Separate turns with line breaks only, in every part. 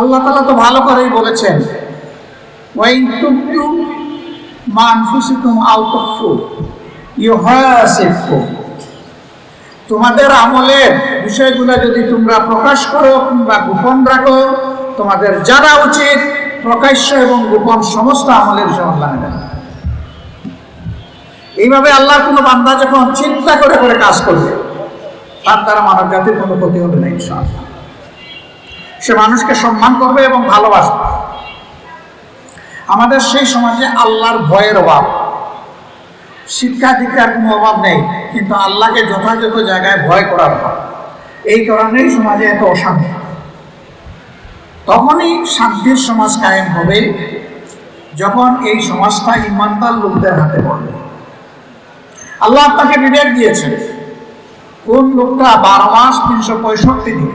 আল্লাহ তালা তো ভালো করেই বলেছেন, ওয়াইন তুবতু মানফুসিকুম আউট অফ ফুড ইউহাসিবকুম। তোমাদের আমলের বিষয়গুলো যদি তোমরা প্রকাশ করো কিংবা গোপন রাখো, তোমাদের জানা উচিত, প্রকাশ্য এবং গোপন সমস্ত আমলের সমাধান এইভাবে আল্লাহর কোনো বান্দা যখন চিন্তা করে করে কাজ করবে, তার দ্বারা মানব জাতির কোনো ক্ষতি হবে না, ইনশাআল্লাহ। সে মানুষকে সম্মান করবে এবং ভালোবাসবে। আমাদের সেই সমাজে আল্লাহর ভয়ের অভাব। শিক্ষা দীক্ষার কোনো অভাব নেই, কিন্তু আল্লাহকে যথাযথ জায়গায় ভয় করার অভাব। এই কারণেই সমাজে এত অশান্তি। তখনই শান্তির সমাজ কায়েম হবে, যখন এই সমাজটা ইমানদার লোকদের হাতে পড়বে। আল্লাহ আপনাকে বিবেক দিয়েছেন, কোন লোকটা বারো মাস তিনশো পঁয়ষট্টি দিন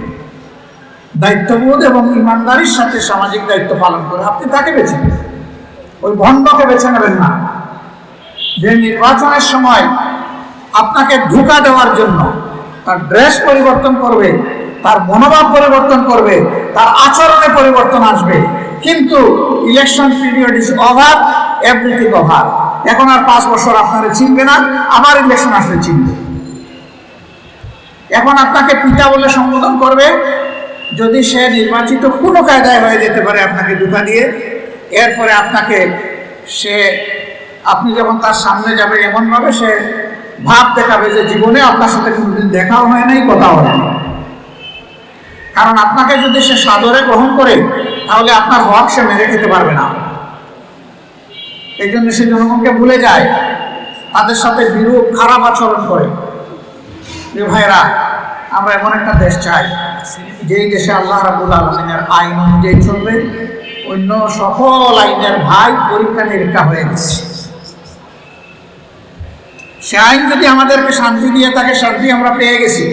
দায়িত্ববোধ এবং ইমানদারির সাথে সামাজিক দায়িত্ব পালন করে। আপনি তাকে বেছে নেবেন। ওই ভণ্ডকে বেছে নেবেন না। যে নির্বাচনের সময় আপনাকে ঢুকা দেওয়ার জন্য তার ড্রেস পরিবর্তন করবে, তার মনোভাব পরিবর্তন করবে, তার আচরণে পরিবর্তন আসবে। কিন্তু election period is over everything over এখন আর পাঁচ বছর আপনারা চিনবে না আমার ইলেকশন আসলে চিনবে। এখন আপনাকে পিতা বলে সম্বোধন করবে যদি সে নির্বাচিত কোনো কায়দায় হয়ে যেতে পারে আপনাকে দুটা দিয়ে, এরপরে আপনাকে সে, আপনি যখন তার সামনে যাবে এমনভাবে সে ভাব দেখাবে যে জীবনে আপনার সাথে কোনোদিন দেখাও হয় নাই, কথাও হয় নাই। কারণ আপনাকে যদি সে সাদরে গ্রহণ করে, তাহলে আপনার হক সে মেরে খেতে পারবে না। এই জন্য সে জনগণকে ভুলে যায়, তাদের সাথে বিরূপ খারাপ আচরণ করে। ভাইরা আমরা এমন একটা দেশ চাই, যেই দেশে আল্লাহ রাবুল আলমিনের আইন অনুযায়ী চলবে, অন্য সকল আইনের ভাই পরীক্ষা নিরীক্ষা হয়ে গেছে। সে আইন যদি আমাদেরকে শান্তি দিয়ে থাকে, শান্তি আমরা পেয়ে গেছি।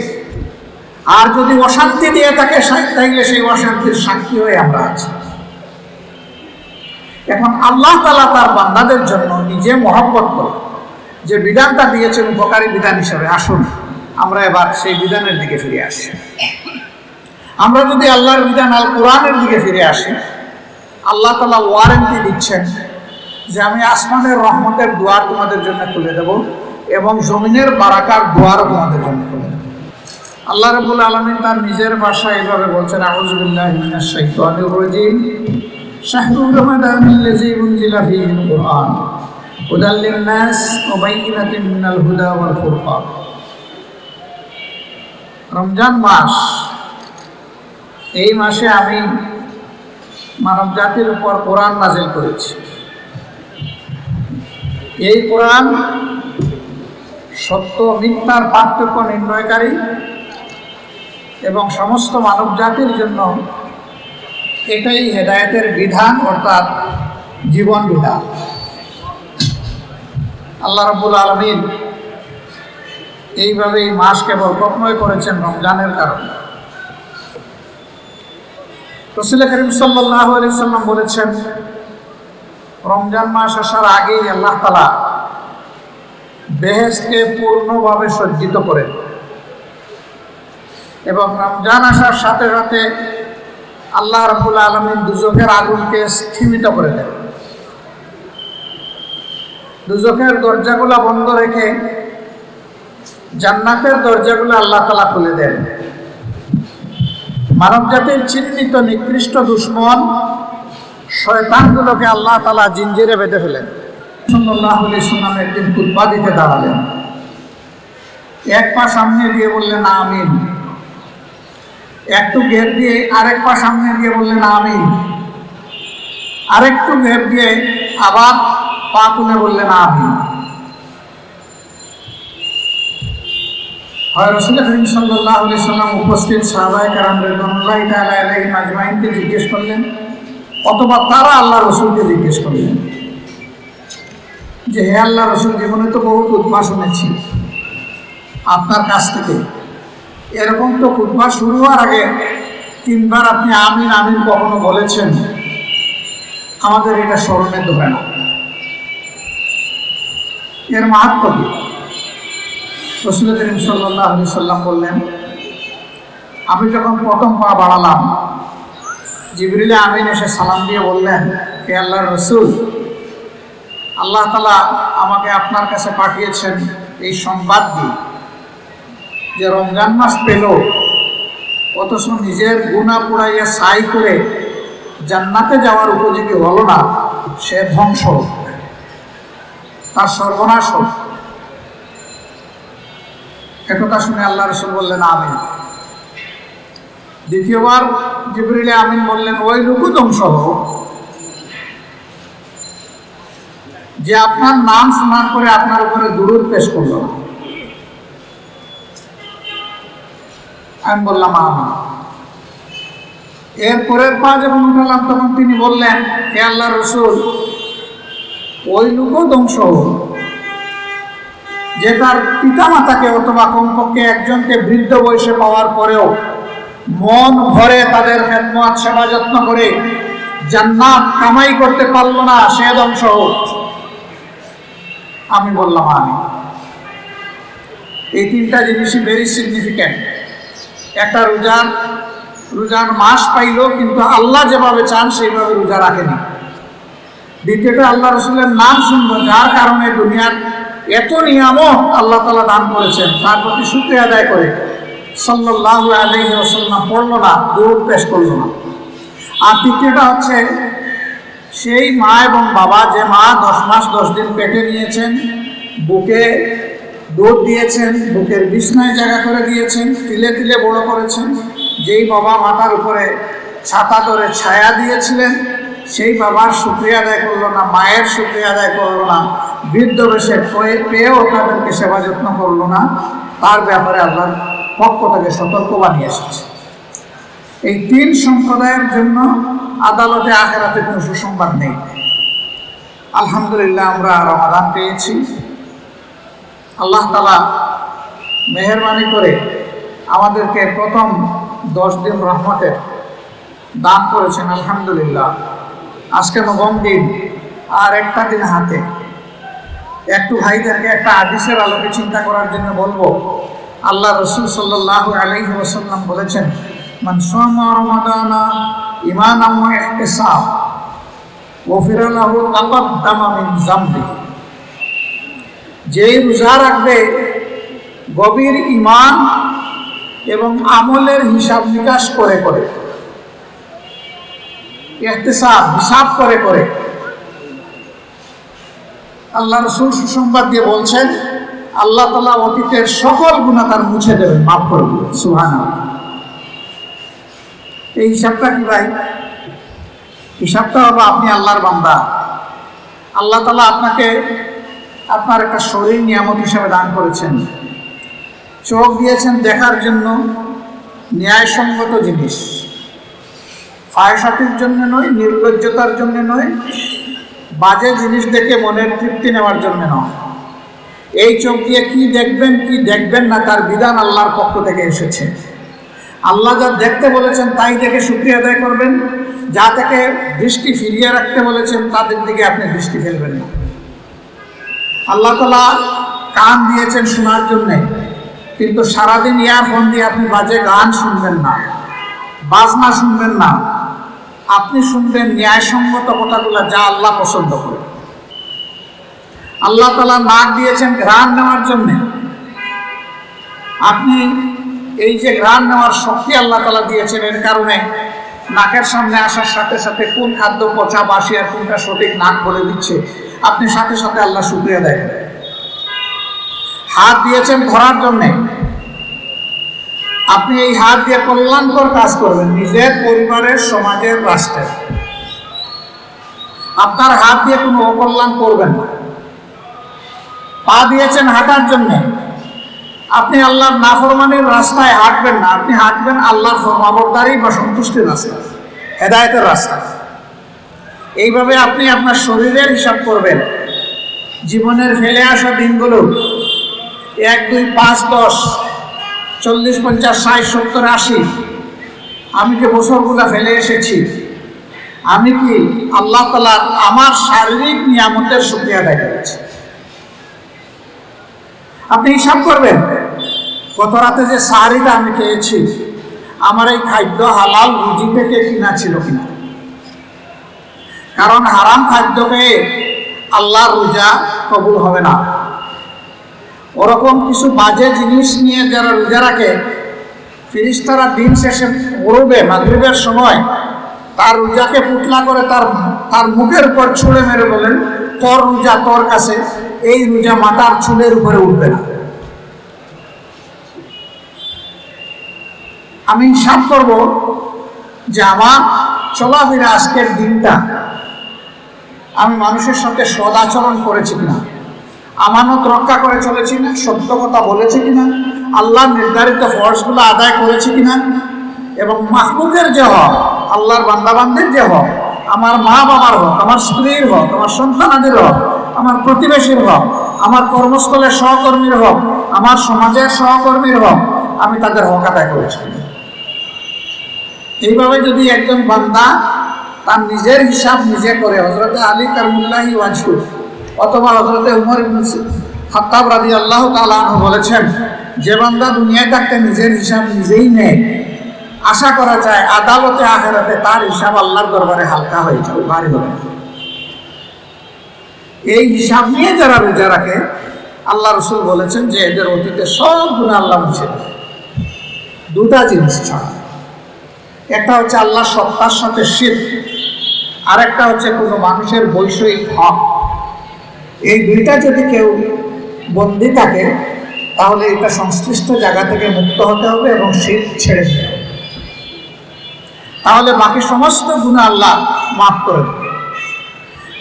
আর যদি অশান্তি দিয়ে থাকে তাইলে সেই অশান্তির সাক্ষী হয়ে আমরা আছি। এখন আল্লাহ তালা তার বান্দাদের জন্য নিজে মহব্বত করে যে বিধানটা দিয়েছেন, উপকারী বিধান হিসাবে আসুন। আমরা এবার সেই বিধানের দিকে ফিরে আসি আমরা যদি আল্লাহর বিধান আল কোরআনের দিকে ফিরে আসি আল্লাহ তালা ওয়ারেন্টি দিচ্ছেন যে আমি আসমানের রহমতের দুয়ার তোমাদের জন্য খুলে দেব এবং জমিনের বারাকার দুয়ারও তোমাদের জন্য খুলে দেব আল্লাহ রবুল আলমিন তার নিজের ভাষায় এইভাবে বলছেন আউজুবিল্লাহ শাইতানির রাজিম শাহরুর রমাদান الذي أنزل فيه القرآن هدى للناس وبينة من الهدى والفرقان রমজান মাস। এই মাসে আমি মানব জাতির উপর কোরআন নাজিল করেছি। এই কোরআন সত্য, মিথ্যার পার্থক্য নির্ণয়কারী এবং সমস্ত মানব জাতির জন্য এটাই হেদায়েতের বিধান, অর্থাৎ জীবন বিধান। আল্লাহ রব্বুল আলমিন এইভাবে এই মাস কেবল প্রত্নয় করেছেন রমজানের কারণে। রসুল করিম সাল্লাহ সাল্লাম বলেছেন, রমজান মাস আসার আগেই আল্লাহ তালা বেহেজকে পূর্ণভাবে সজ্জিত করেন এবং রমজান আসার সাথে সাথে আল্লাহ রবুল আলমিন দুজকের আগুনকে স্থিমিত করে দেন। দুজকের দরজাগুলো বন্ধ রেখে জান্নাতের দরজাগুলো আল্লাহ তালা খুলে দেন। মানব জাতির চিহ্নিত নিকৃষ্ট দুশ্মন শয়তানগুলোকে আল্লাহ তালা জিঞ্জিরে বেঁধে ফেলেন। সাল্লাহ সাল্লাম একদিন কুৎবা দিতে দাঁড়ালেন। এক পা সামনে দিয়ে বললেন, আমিন। একটু গ্যাপ দিয়ে আরেক পা সামনে দিয়ে বললেন, আমিন। আরেকটু গ্যাপ দিয়ে আবার পা তুলে বললেন, আমিন। হয় রসুল করিম সাল্লাহ সাল্লাম উপস্থিত সাহাবায় কারাম রেদুল্লাহ তালাই মাজমাইনকে জিজ্ঞেস করলেন, অথবা তারা আল্লাহ রসুলকে জিজ্ঞেস করলেন যে, হে আল্লাহ রসুল, জীবনে তো বহু উদ্ভা শুনেছি। আপনার কাছ থেকে এরকম তো খুতবা শুরু হওয়ার আগে তিনবার আপনি আমিন আমিন কখনো বলেছেন। আমাদের এটা স্মরণে ধরে না। এর মাহাত্ম রসুল করিম সাল্লাহ সাল্লাম বললেন আমি যখন প্রথম পা বাড়ালাম, জিবরিলে আমিন এসে সালাম দিয়ে বললেন, হে আল্লাহর রসুল, আল্লাহ তালা আমাকে আপনার কাছে পাঠিয়েছেন এই সংবাদ দিয়ে যে রমজান মাস পেল, অথচ নিজের গুণা পুড়াইয়া সাই করে জান্নাতে যাওয়ার উপযোগী হলো না, সে ধ্বংস। তার সর্বনাশ হোক। একথা শুনে আল্লাহ রসুল বললেন, আমিন দ্বিতীয়বার জিবরিলে আমিন বললেন, ওই লুকু ধ্বংস হোক যে আপনার নাম শোনার পরে আপনার উপরে দুরুদ পেশ করল। আমি বললাম আমি এর পরের পা যখন উঠালাম, তখন তিনি বললেন হে আল্লাহ রসুল, ওই লোকও ধ্বংস হোক যে তার পিতামাতাকে অথবা কমপক্ষে একজনকে বৃদ্ধ বয়সে পাওয়ার পরেও মন ভরে তাদের খেদমত, সেবা যত্ন করে জান্নাত কামাই করতে পারল না, সে ধ্বংস আমি বললাম, আমি। এই তিনটা জিনিসই ভেরি সিগনিফিক্যান্ট একটা রোজার রোজার মাস পাইল, কিন্তু আল্লাহ যেভাবে চান, সেইভাবে রোজা রাখেনি। দ্বিতীয়টা, আল্লাহ রসুলের নাম শুনব যার কারণে দুনিয়ার এত নিয়ামত আল্লাহ তালা দান করেছেন, তার প্রতি শুক্রিয়া আদায় করে। সাল্লাহ আলহি ওসাল্লাম পড়ল না দূর পেশ করল না। আর তৃতীয়টা হচ্ছে, সেই মা এবং বাবা যে মা দশ মাস দশ দিন পেটে নিয়েছেন, বুকে দুধ দিয়েছেন, বুকের বিছনায় জায়গা করে দিয়েছেন, তিলে তিলে বড় করেছেন, যেই বাবা মাথার উপরে ছাতা ধরে ছায়া দিয়েছিলেন, সেই বাবার শুক্রিয়া আদায় করল না, মায়ের শুক্রিয়া আদায় করল না। বৃদ্ধ বেশে পেয়ে- পেয়েও তাদেরকে সেবা যত্ন করল না, তার ব্যাপারে আল্লাহর পক্ষ থেকে সতর্ক বানিয়ে এসেছে। এই তিন সম্প্রদায়ের জন্য আদালতে আখেরাতে কোনো সুসংবাদ নেই। আলহামদুলিল্লাহ, আমরা রমাদান পেয়েছি। আল্লাহ তালা মেহরবানি করে আমাদেরকে প্রথম দশ দিন রহমতের দান করেছেন, আলহামদুলিল্লাহ। আজকে নবম দিন, আর একটা দিন হাতে। একটু ভাইদেরকে একটা আদিসের আলোকে চিন্তা করার জন্য বলব। আল্লাহ রসুল সাল্লাহ আলহি ওসাল্লাম বলেছেন ইহতিসাব যেই রোজা রাখবে, গভীর ইমান এবং আমলের হিসাব নিকাশ করে করে এহতেসাব হিসাব করে করে। আল্লাহ রসুল সুসংবাদ দিয়ে বলছেন, আল্লাহ তালা অতীতের সকল গুণা তার মুছে দেবে মাফ করে দেবেন সুহান এই হিসাবটা কি ভাই? হিসাবটা হলো আপনি আল্লাহর বান্দা। আল্লাহ তালা আপনাকে আপনার একটা শরীর নিয়ামত হিসাবে দান করেছেন। চোখ দিয়েছেন দেখার জন্য, ন্যায়সঙ্গত জিনিস। ফায়সাতির জন্য নয়, নির্লজ্জতার জন্য নয় বাজে জিনিস দেখে মনের তৃপ্তি নেওয়ার জন্য নয়। এই চোখ দিয়ে কি দেখবেন কি দেখবেন না তার বিধান আল্লাহর পক্ষ থেকে এসেছে। আল্লাহ যা দেখতে বলেছেন তাই দেখে শুক্রিয়া আদায় করবেন। যা থেকে দৃষ্টি ফিরিয়ে রাখতে বলেছেন, তাদের দিকে আপনি দৃষ্টি ফেলবেন না। আল্লাহ তালা কান দিয়েছেন শোনার জন্যে, কিন্তু সারাদিন ইয়ারফোন দিয়ে আপনি বাজে গান শুনবেন না, বাজনা শুনবেন না। আপনি শুনবেন ন্যায়সঙ্গত কথাগুলো যা আল্লাহ পছন্দ করে। আল্লাহ তালা নাক দিয়েছেন ঘ্রাণ নেওয়ার জন্যে। আপনি এই যে ঘ্রাণ নেওয়ার শক্তি আল্লাহ তালা দিয়েছেন, এর কারণে নাকের সামনে আসার সাথে সাথে কোন খাদ্য পচা বাসি আর কোনটা সঠিক নাক বলে দিচ্ছে, আপনি সাথে সাথে আল্লাহ শুক্রিয়া দেয় হাত দিয়েছেন ধরার জন্যে। আপনি এই হাত দিয়ে কল্যাণকর কাজ করবেন, নিজের পরিবারের সমাজের রাষ্ট্রের। আপনার হাত দিয়ে কোনো অকল্যাণ করবেন না। পা দিয়েছেন হাঁটার জন্য। আপনি আল্লাহর নাফরমানির রাস্তায় হাঁটবেন না, আপনি হাঁটবেন আল্লাহর ফরমাবরদারি বা সন্তুষ্টির রাস্তা, হেদায়তের রাস্তা। এইভাবে আপনি আপনার শরীরের হিসাব করবেন। জীবনের ফেলে আসা দিনগুলো, এক, দুই, পাঁচ, দশ চল্লিশ, পঞ্চাশ, ষাট, সত্তর, আশি। আমি যে বছরগুলো ফেলে এসেছি, আমি কি আল্লাহ তালার আমার শারীরিক নিয়ামতের সুক্রিয়া আদায় করেছি? আপনি হিসাব করবেন, গত রাতে যে সাহারিটা আমি খেয়েছি, আমার এই খাদ্য হালাল রুজি থেকে কিনা ছিল কিনা? কারণ হারাম খাদ্য পেয়ে আল্লাহর রোজা কবুল হবে না। ওরকম কিছু বাজে জিনিস নিয়ে যারা রোজা রাখে ফিরিস্তারা দিন শেষে পড়বে মাগরিবের সময় তার রোজাকে পুতলা করে তার তার মুখের উপর ছুঁড়ে মেরে বলেন, তোর রোজা তোর কাছে, এই রোজা মাথার চুলের উপরে উঠবে না। আমি হিসাব করব যে আমার চলাফেরা আজকের দিনটা আমি মানুষের সাথে সদাচরণ করেছি কিনা। আমানত রক্ষা করে চলেছি না, সত্য কথা বলেছি কিনা, আল্লাহ নির্ধারিত ফর্সগুলো আদায় করেছি কিনা, এবং মাহবুবের যে হক, আল্লাহর বান্দাবান্দের যে হক, আমার মা বাবার হক, আমার স্ত্রীর হক, আমার সন্তানাদের হক, আমার প্রতিবেশীর হক, আমার কর্মস্থলের সহকর্মীর হক, আমার সমাজের সহকর্মীর হক, আমি তাদের হক আদায় করেছি এইভাবে যদি একজন বান্দা তার নিজের হিসাব নিজে করে হজরতে আলী কারমুল্লাহি ওয়াজহু অথবা হজরতে উমর ইবনে খাত্তাব রাদি আল্লাহ তালাহ বলেছেন, যে বান্দা দুনিয়ায় থাকতে নিজের হিসাব নিজেই নেয়। আশা করা যায় আদালতে আখেরাতে তার হিসাব আল্লাহর দরবারে হালকা হয়ে যাবে, ভারী হবে এই হিসাব নিয়ে যারা রোজা রাখে, আল্লাহ রসুল বলেছেন যে এদের অতীতে সব গুণে আল্লাহ মুছে দুটা জিনিস ছাড়া। একটা হচ্ছে আল্লাহ সত্তার সাথে শীত আর একটা হচ্ছে কোনো মানুষের বৈষয়িক হক। এই দুইটা যদি কেউ বন্দি থাকে, তাহলে এটা সংশ্লিষ্ট জায়গা থেকে মুক্ত হতে হবে এবং শীত ছেড়ে দিতে হবে। তাহলে বাকি সমস্ত গুণা আল্লাহ মাফ করে দেবে।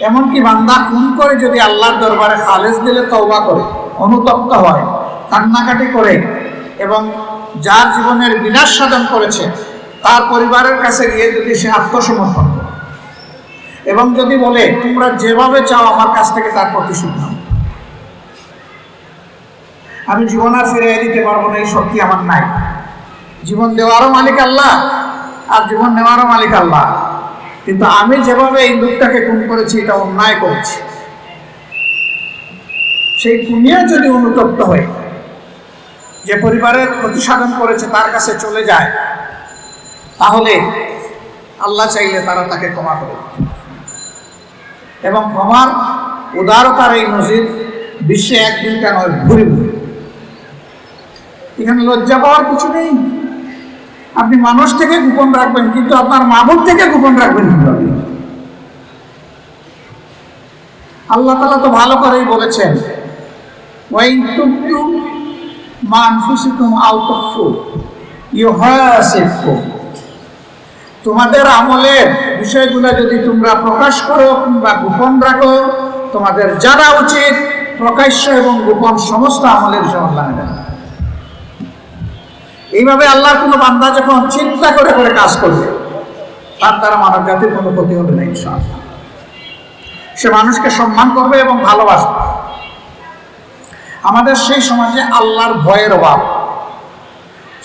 এমনকি বান্দা খুন করে যদি আল্লাহর দরবারে খালেজ দিলে তওবা করে, অনুতপ্ত হয়, কান্নাকাটি করে, এবং যার জীবনের বিনাশ সাধন করেছে, তার পরিবারের কাছে গিয়ে যদি সে আত্মসমর্পণ করে। এবং যদি বলে, তোমরা যেভাবে চাও আমার কাছ থেকে তার প্রতিশোধ নাও। আমি জীবন আর ফিরিয়ে দিতে পারব না, এই শক্তি আমার নাই। জীবন দেওয়ারও মালিক আল্লাহ, আর জীবন নেওয়ারও মালিক আল্লাহ। কিন্তু আমি যেভাবে এই লোকটাকে খুন করেছি, এটা অন্যায় করেছি। সেই খুনিয়া যদি অনুতপ্ত হয়ে, যে পরিবারের ক্ষতি সাধন করেছে, তার কাছে চলে যায়, তাহলে আল্লাহ চাইলে তারা তাকে ক্ষমা করে। এবং ক্ষমার উদারতার এই মসজিদ বিশ্বে এক দুইটা নয় ঘুরে ঘুরে। এখানে লজ্জা পাওয়ার কিছু নেই। আপনি মানুষ থেকে গোপন রাখবেন, কিন্তু আপনার মাহবুব থেকে গোপন রাখবেন কীভাবে? আল্লাহ তালা তো ভালো করেই বলেছেন, ওয়াইন তুবতু মা আনফুসিকুম আও তুখফু ইউহাসিবকুম তোমাদের আমলের বিষয়গুলো যদি তোমরা প্রকাশ করো কিংবা গোপন রাখো, তোমাদের জানা উচিত, প্রকাশ্য এবং গোপন সমস্ত আমলের আল্লাহ নেবেন এইভাবে আল্লাহর কোনো বান্দা যখন চিন্তা করে করে কাজ করবে, তার দ্বারা মানব জাতির কোনো ক্ষতি হবে না ইনশাআল্লাহ। সে মানুষকে সম্মান করবে এবং ভালোবাসবে। আমাদের সেই সমাজে আল্লাহর ভয়ের অভাব।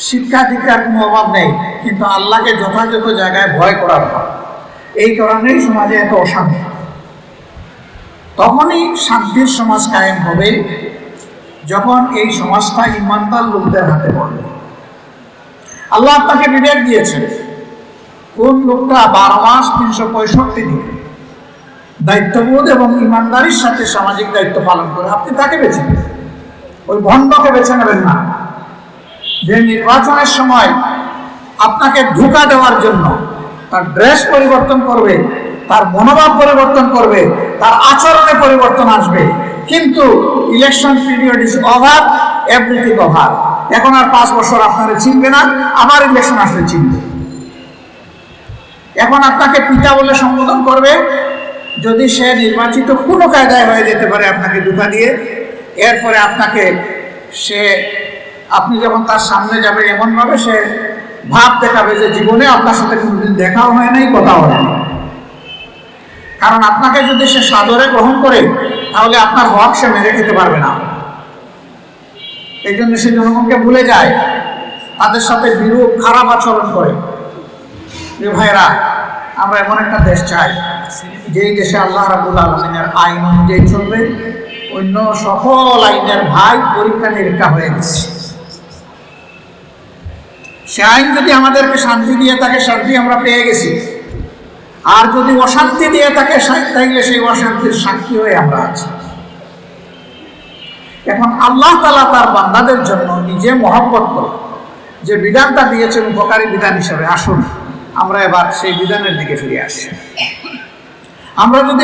শিক্ষা দীক্ষার কোনো অভাব নেই, কিন্তু আল্লাহকে যথাযথ জায়গায় ভয় করার অভাব। এই কারণেই সমাজে এত অশান্তি। তখনই শান্তির সমাজ কায়েম হবে যখন এই সমাজটা ইমানদার লোকদের হাতে পড়বে। আল্লাহ আপনাকে বিবেক দিয়েছে কোন লোকটা বারো মাস তিনশো পঁয়ষট্টি দিন দায়িত্ববোধ এবং ইমানদারির সাথে সামাজিক দায়িত্ব পালন করে, আপনি তাকে বেছে নেবেন। ওই ভণ্ডকে বেছে নেবেন না। যে নির্বাচনের সময় আপনাকে ধোকা দেওয়ার জন্য তার ড্রেস পরিবর্তন করবে, তার মনোভাব পরিবর্তন করবে, তার আচরণে পরিবর্তন আসবে। কিন্তু election period is over everything over এখন আর পাঁচ বছর আপনারা চিনবে না, আবার ইলেকশন আসলে চিনবে। এখন আপনাকে পিতা বলে সম্বোধন করবে, যদি সে নির্বাচিত কোনো কায়দায় হয়ে যেতে পারে আপনাকে ধোকা দিয়ে, এরপরে আপনাকে সে, আপনি যখন তার সামনে যাবে এমনভাবে সে ভাব দেখাবে যে জীবনে আপনার সাথে কোনোদিন দেখাও হয় নাই, কথাও হয় নাই। কারণ আপনাকে যদি সে সাদরে গ্রহণ করে, তাহলে আপনার হক সে মেরে খেতে পারবে না। এই জন্য সে জনগণকে ভুলে যায়, তাদের সাথে বিরূপ খারাপ আচরণ করে। যে ভাইরা আমরা এমন একটা দেশ চাই, যেই দেশে আল্লাহ রাবুল আলমিনের আইন অনুযায়ী চলবে। অন্য সকল আইনের ভাই পরীক্ষা নিরীক্ষা হয়ে গেছে। সে আইন যদি আমাদেরকে শান্তি দিয়ে থাকে, শান্তি আমরা পেয়ে গেছি। আর যদি অশান্তি দিয়ে থাকে তাইলে সেই অশান্তির সাক্ষী হয়ে আমরা আছি। এখন আল্লাহ তালা তার বান্দাদের জন্য নিজে মহব্বত করে যে বিধানটা দিয়েছেন উপকারী বিধান হিসেবে আসুন। আমরা এবার সেই বিধানের দিকে ফিরে আসি। আমরা যদি